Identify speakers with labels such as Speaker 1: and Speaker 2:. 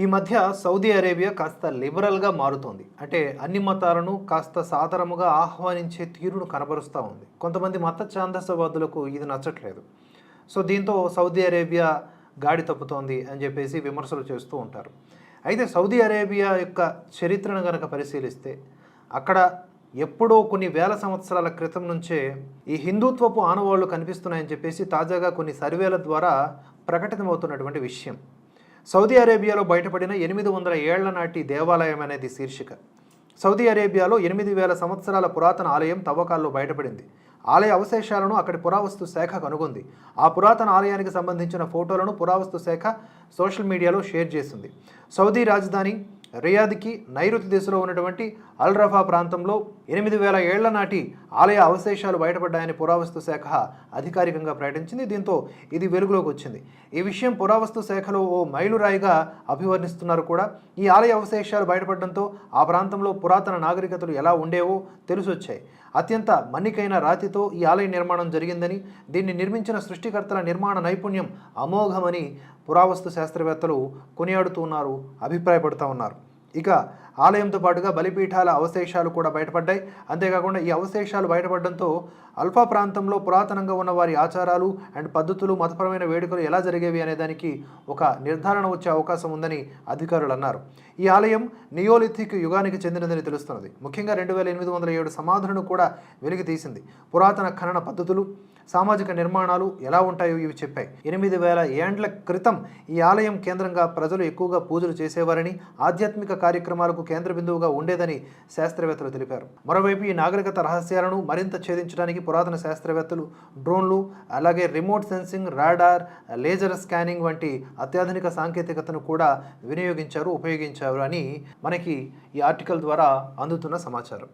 Speaker 1: ఈ మధ్య Saudi Arabia కాస్త లిబరల్గా మారుతోంది. అంటే అన్ని మతాలను కాస్త సాధారణముగా ఆహ్వానించే తీరును కనబరుస్తూ ఉంది. కొంతమంది మత ఛాందసవాదులకు ఇది నచ్చట్లేదు. సో దీంతో సౌదీ అరేబియా గాడి తప్పుతోంది అని చెప్పేసి విమర్శలు చేస్తూ ఉంటారు. అయితే సౌదీ అరేబియా యొక్క చరిత్రను కనుక పరిశీలిస్తే అక్కడ ఎప్పుడో కొన్ని వేల సంవత్సరాల క్రితం నుంచే ఈ హిందుత్వపు ఆనవాళ్ళు కనిపిస్తున్నాయని చెప్పేసి తాజాగా కొన్ని సర్వేల ద్వారా ప్రకటితమవుతున్నటువంటి విషయం. సౌదీ అరేబియాలో బయటపడిన ఎనిమిది వందల ఏళ్ళ నాటి దేవాలయం అనేది శీర్షిక. సౌదీ అరేబియాలో ఎనిమిది వేల సంవత్సరాల పురాతన ఆలయం తవ్వకాల్లో బయటపడింది. ఆలయ అవశేషాలను అక్కడి పురావస్తు శాఖ కనుగొంది ఆ పురాతన ఆలయానికి సంబంధించిన ఫోటోలను పురావస్తు శాఖ సోషల్ మీడియాలో షేర్ చేసింది. సౌదీ రాజధాని రియాద్కి నైరుతి దిశలో ఉన్నటువంటి అల్ రఫా ప్రాంతంలో ఎనిమిది వేల ఏళ్ళ నాటి ఆలయ అవశేషాలు బయటపడ్డాయని పురావస్తు శాఖ అధికారికంగా ప్రకటించింది. దీంతో ఇది వెలుగులోకి వచ్చింది. ఈ విషయం పురావస్తు శాఖలో ఓ మైలురాయిగా అభివర్ణిస్తున్నారు కూడా. ఈ ఆలయ అవశేషాలు బయటపడడంతో ఆ ప్రాంతంలో పురాతన నాగరికతలు ఎలా ఉండేవో తెలిసొచ్చాయి. అత్యంత మన్నికైన రాతితో ఈ ఆలయ నిర్మాణం జరిగిందని దీన్ని నిర్మించిన సృష్టికర్తల నిర్మాణ నైపుణ్యం అమోఘమని పురావస్తు శాస్త్రవేత్తలు కొనియాడుతూ ఉన్నారు అభిప్రాయపడుతూ ఉన్నారు. 一个 ఆలయంతో పాటుగా బలిపీఠాల అవశేషాలు కూడా బయటపడ్డాయి. అంతేకాకుండా ఈ అవశేషాలు బయటపడడంతో అల్ఫా ప్రాంతంలో పురాతనంగా ఉన్న వారి ఆచారాలు అండ్ పద్ధతులు మతపరమైన వేడుకలు ఎలా జరిగేవి అనే దానికి ఒక నిర్ధారణ వచ్చే అవకాశం ఉందని అధికారులు అన్నారు. ఈ ఆలయం నియోలిథిక్ యుగానికి చెందినదని తెలుస్తున్నది. ముఖ్యంగా రెండు వేల ఎనిమిది వందల ఏడు సమాధులను కూడా వెలికి తీసింది పురాతన ఖనన పద్ధతులు సామాజిక నిర్మాణాలు ఎలా ఉంటాయో ఇవి చెప్పాయి. ఎనిమిది వేల ఏండ్ల క్రితం ఈ ఆలయం కేంద్రంగా ప్రజలు ఎక్కువగా పూజలు చేసేవారని ఆధ్యాత్మిక కార్యక్రమాలకు కేంద్ర బిందువుగా ఉండేదని శాస్త్రవేత్తలు తెలిపారు. మరోవైపు ఈ నాగరికత రహస్యాలను మరింత ఛేదించడానికి పురాతన శాస్త్రవేత్తలు డ్రోన్లు అలాగే remote sensing radar laser scanning వంటి అత్యాధునిక సాంకేతికతను కూడా వినియోగించారు ఉపయోగించారు అని మనకి ఈ ఆర్టికల్ ద్వారా అందుతున్న సమాచారం.